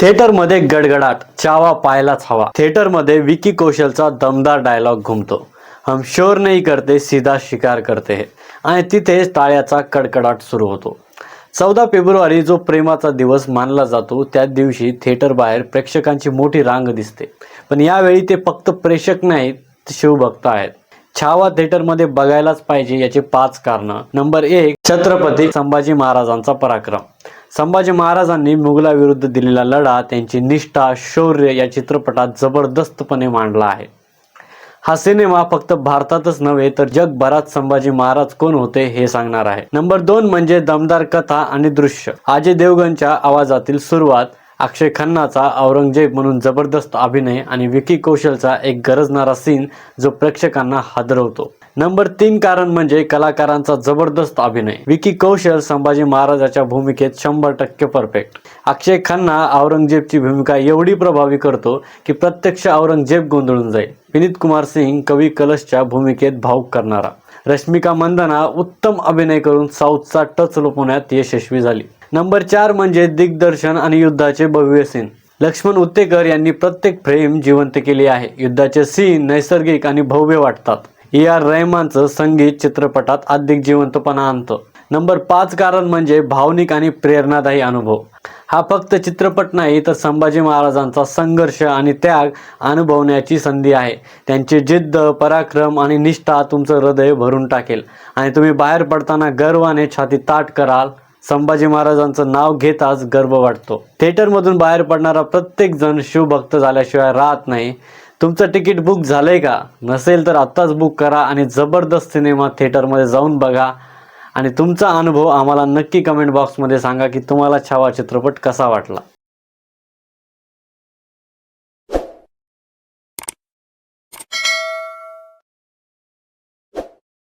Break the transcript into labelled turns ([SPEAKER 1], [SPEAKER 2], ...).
[SPEAKER 1] थिएटरमध्ये गडगडाट चावा पाहायलाच हवा. थिएटरमध्ये विकी कौशलचा दमदार डायलॉग घुमतो. हम शोर नाही करते सीधा शिकार करते आणि तिथेच टाळ्याचा कडकडाट सुरू होतो. चौदा फेब्रुवारी जो प्रेमाचा दिवस मानला जातो त्या दिवशी थिएटर बाहेर प्रेक्षकांची मोठी रांग दिसते. पण यावेळी ते फक्त प्रेक्षक नाहीत शिवभक्त आहेत. छावा थिएटरमध्ये बघायलाच पाहिजे याचे पाच कारणं. नंबर एक छत्रपती संभाजी महाराजांचा पराक्रम. संभाजी महाराजांनी मुघलाविरुद्ध दिलेला लढा त्यांची निष्ठा शौर्य या चित्रपटात जबरदस्तपणे मांडला आहे. हा सिनेमा फक्त भारतातच नव्हे तर जगभरात संभाजी महाराज कोण होते हे सांगणार आहे. नंबर दोन म्हणजे दमदार कथा आणि दृश्य. अजय देवगणच्या आवाजातील सुरुवात अक्षय खन्नाचा औरंगजेब म्हणून जबरदस्त अभिनय आणि विकी कौशलचा एक गरजणारा सीन जो प्रेक्षकांना हादरवतो. नंबर तीन कारण म्हणजे कलाकारांचा जबरदस्त अभिनय. विकी कौशल संभाजी महाराजाच्या भूमिकेत शंभर टक्के परफेक्ट अक्षय खन्ना औरंगजेबची भूमिका एवढी प्रभावी करतो की प्रत्यक्ष औरंगजेब गोंधळून जाईल. विनीत कुमार सिंग कवी कलशच्या भूमिकेत भाऊक करणारा. रश्मिका मंदना उत्तम अभिनय करून साऊथचा टच लोपवण्यात यशस्वी झाली. नंबर चार म्हणजे दिग्दर्शन आणि युद्धाचे भव्य सीन लक्ष्मण उत्तेकर यांनी प्रत्येक फ्रेम जिवंत केली आहे. युद्धाचे सीन नैसर्गिक आणि भव्य वाटतात. ए आर रहमानचं संगीत चित्रपटात अधिक जिवंतपणा आणतं. नंबर पाच कारण म्हणजे भावनिक आणि प्रेरणादायी अनुभव. हा फक्त चित्रपट नाही तर संभाजी महाराजांचा संघर्ष आणि त्याग अनुभवण्याची संधी आहे. त्यांची जिद्द पराक्रम आणि निष्ठा तुमचं हृदय भरून टाकेल. आणि तुम्ही बाहेर पडताना गर्वाने छाती ताट कराल. संभाजी महाराजांचं नाव घेताच गर्व वाटतो. थिएटरमधून बाहेर पडणारा प्रत्येक जण शिवभक्त झाल्याशिवाय राहत नाही. तुमचं तिकीट बुक झालंय का? नसेल तर आत्ताच बुक करा आणि जबरदस्त सिनेमा थिएटरमध्ये जाऊन बघा. आणि तुमचा अनुभव आम्हाला नक्की कमेंट बॉक्समध्ये सांगा की तुम्हाला छावा चित्रपट कसा वाटला?